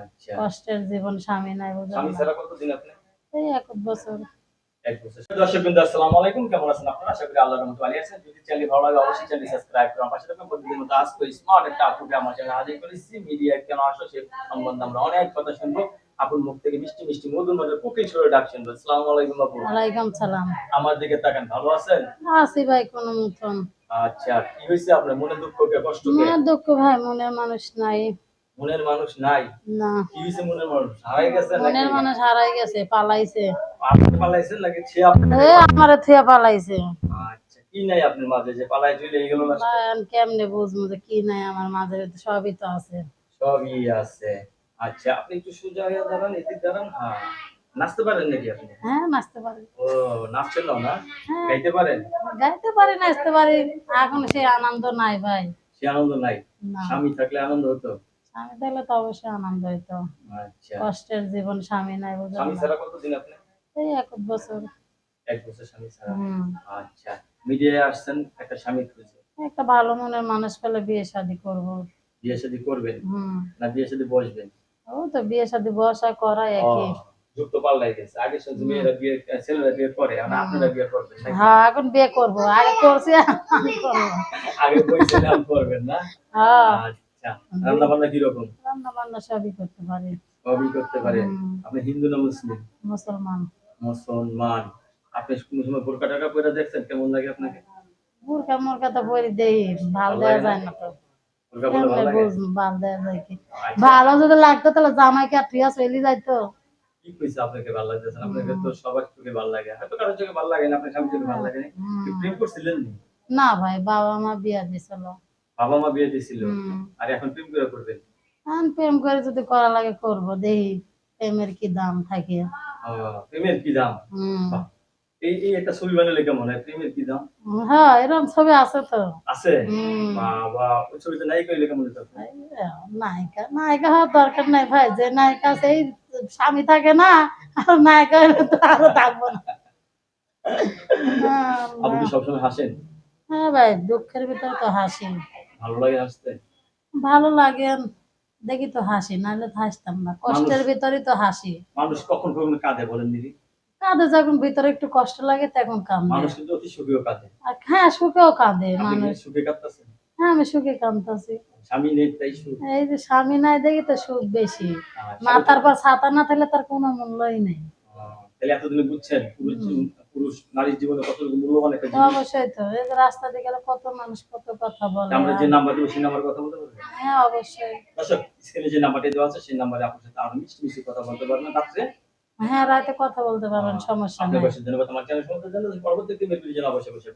আচ্ছা। কষ্টের জীবন স্বামী নাই স্বামী বুঝলাম ছাড়া কতদিন আপনি? এই এক বছর। এক বছর। দর্শক বিন্দু আসসালামু আলাইকুম। কেমন আছেন আপনারা? আশা করি আল্লাহর রহমতে ভালো আছেন। যদি চ্যানেল ভালো লাগে অবশ্যই চ্যানেল সাবস্ক্রাইব করুন। পাশে থাকুন প্রতিদিন মতো স্মার্ট একটা আপুকে আমার চ্যানেলে হাজির করেছি। মিডিয়া কেন আসো সে সম্বন্ধে আমরা অনেক কথা শুনব। আপুর মুখ থেকে মিষ্টি মিষ্টি মধুর মধ্যে ডাক শুনব। আসসালামু আলাইকুম আপু। ওয়ালাইকুম সালাম। আমার দিকে তাকান ভালো আছেন? আছি ভাই কোন মতন। আচ্ছা কি হয়েছে আপনার? মনে দুঃখ কে কষ্ট কে? মনের দুঃখ ভাই মনের মানুষ নাই। মনের মানুষ নাই। না। কি মনের মানুষ? হারাই গেছে মনের মানুষ হারাই গেছে পালাইছে। আপনি পালাইছেন নাকি? সে আপনি এ আমারে থুয়া পালাইছে। আচ্ছা কি নাই আপনার মাঝে? যে পালাই চলে গেল না? কেমনে বুঝব যে কি নাই আমার মাঝে? সবই তো আছে। সবই আছে। আচ্ছা আপনি একটু সোজা হয়ে দাঁড়ান এদিক দাঁড়ান। হ্যাঁ নাচতে পারেন নাকি আপনি? হ্যাঁ নাচতে পারি। ও নাচছেন না না? হ্যাঁ। গাইতে পারেন? গাইতে পারি নাচতে পারি। এখন সেই আনন্দ নাই ভাই। সে আনন্দ নাই? না। স্বামী থাকলে আনন্দ হতো? স্বামী থাকলে তো অবশ্যই আনন্দ হইতো। আচ্ছা। কষ্টের জীবন স্বামী নাই স্বামী ছাড়া কতদিন আপনি? এই এক বছর। এক বছর স্বামী ছাড়া? আচ্ছা। মিডিয়ায় আসছেন একটা স্বামী খুঁজে। একটা ভালো মনের মানুষ পেলে বিয়ে শাদি করব। বিয়ে শাদী করবেন? না বিয়ে শাদী বসবেন? ও তো বিয়ে শাদি বসা করা একই। যুক্ত পাল্লাই গেছে। আগে শুনছি মেয়েরা বিয়ে ছেলেরা বিয়ে করে এখন আপনারা বিয়ে করবেন হ্যাঁ এখন বিয়ে করব। আগে করছি আগে করবেন না? হ্যাঁ। আচ্ছা রান্না বান্না কীরকম? রান্না বান্না সবই করতে পারি। সবই করতে পারেন আপনি হিন্দু না মুসলিম? মুসলমান। মুসলমান। আপনি কোনো সময় বোরকা টাকা পরে দেখছেন? কেমন লাগে আপনাকে? বুরকা মুরকা তো বলি দেই ভালো দেওয়া যায় না তো। কি? যদি লাগতো তাহলে জামাইকে আর ঠিয়া চলে যাইতো? কি কইছে আপনাকে ভালো লাগতেছে না? আপনাকে তো সবার চোখে ভালো লাগে। হয়তো কারোর চোখে ভালো লাগে না আপনার স্বামীর চোখে ভালো লাগে না। হুম। কি প্রেম করছিলেন না? ভাই বাবা মা বিয়া দিছিল বাবা মা বিয়ে দিয়েছিল। হুম। আর এখন প্রেম করে করবেন এখন প্রেম করে যদি করা লাগে করব দেখি প্রেমের কি দাম থাকে। প্রেমের কি দাম? এই এই একটা ছবি বানালে কেমন হয়? প্রেমের কি দাম? হ্যাঁ এরকম ছবি আছে তো। আছে? বাবা ওই ছবিতে নাই কইলে কেমন হতো নায়িকা নায়িকা হওয়ার দরকার নাই ভাই। যে নায়িকা সেই স্বামী থাকে না আর নায়িকা হলে তো আরও থাকব না। আপনি সবসময় হাসেন? হ্যাঁ ভাই দুঃখের ভিতরে তো হাসি। ভালো লাগে হাসতে? ভালো লাগে। দেখি তো হাসি নাহলে তো হাসতাম না। কষ্টের ভিতরে তো হাসি। মানুষ কখন কখন কাঁদে বলেন দিদি? কাঁদে যখন ভিতরে একটু কষ্ট লাগে তখন কাঁদে। মানুষ কিন্তু অতি সুখেও কাঁদে। আর হ্যাঁ সুখেও কাঁদে মানুষ। সুখে কাঁদতেছেন? হ্যাঁ আমি সুখে কাঁদতেছি। স্বামী নেই তাই সুখ? এই যে স্বামী নাই দেখি তো সুখ বেশি। মাথার পর ছাতা না থাকলে তার কোনো মূল্যই নেই। তাহলে এতদিনে বুঝছেন পুরুষ। পুরুষ নারীর জীবনে কতটুকু মূল্যবান একটা জিনিস। অবশ্যই তো এই যে রাস্তা দিয়ে গেলে কত মানুষ কত কথা বলে আমরা যে নাম্বার দেবো সেই নাম্বার কথা বলতে পারবেন হ্যাঁ অবশ্যই। দর্শক স্ক্রিনে যে নাম্বারটি দেওয়া আছে সেই নাম্বারে আপনার সাথে আরও মিষ্টি মিষ্টি কথা বলতে পারবেন। রাত্রে হ্যাঁ রাতে কথা বলতে পারবেন সমস্যা নেই। আপনাকে ধন্যবাদ। আমার চ্যানেল সম্বন্ধে জানাবেন পরবর্তীতে অবশ্যই অবশ্যই